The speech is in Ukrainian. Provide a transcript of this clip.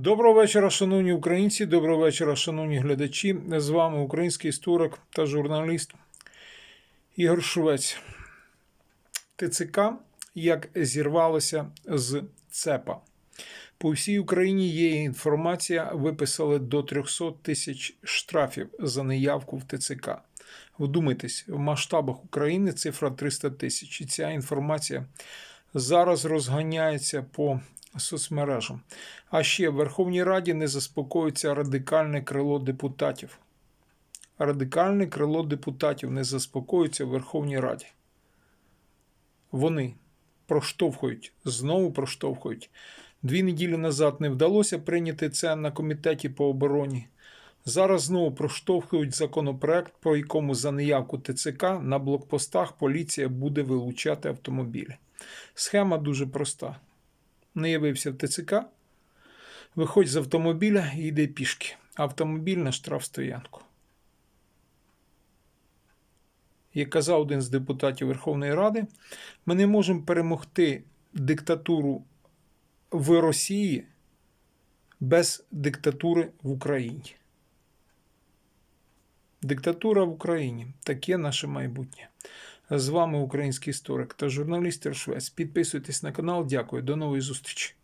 Доброго вечора, шановні українці. Доброго вечора, шановні глядачі. З вами український історик та журналіст Ігор Швець. ТЦК як зірвалося з ЦЕПа. По всій Україні є інформація, виписали до 300 тисяч штрафів за неявку в ТЦК. Вдумайтесь, в масштабах України цифра 300 тисяч. І ця інформація зараз розганяється по соцмережам. А ще в Верховній Раді не заспокоїться радикальне крило депутатів. Радикальне крило депутатів не заспокоїться в Верховній Раді. Вони проштовхують, знову проштовхують. Дві неділі назад не вдалося прийняти це на комітеті по обороні. Зараз знову проштовхують законопроект, по якому за неявку ТЦК на блокпостах поліція буде вилучати автомобілі. Схема дуже проста. Не явився в ТЦК, виходь з автомобіля і йди пішки. Автомобіль на штрафстоянку. Як казав один з депутатів Верховної Ради, ми не можемо перемогти диктатуру в Росії без диктатури в Україні. Диктатура в Україні таке наше майбутнє. З вами український історик та журналіст Швець. Підписуйтесь на канал. Дякую. До нової зустрічі.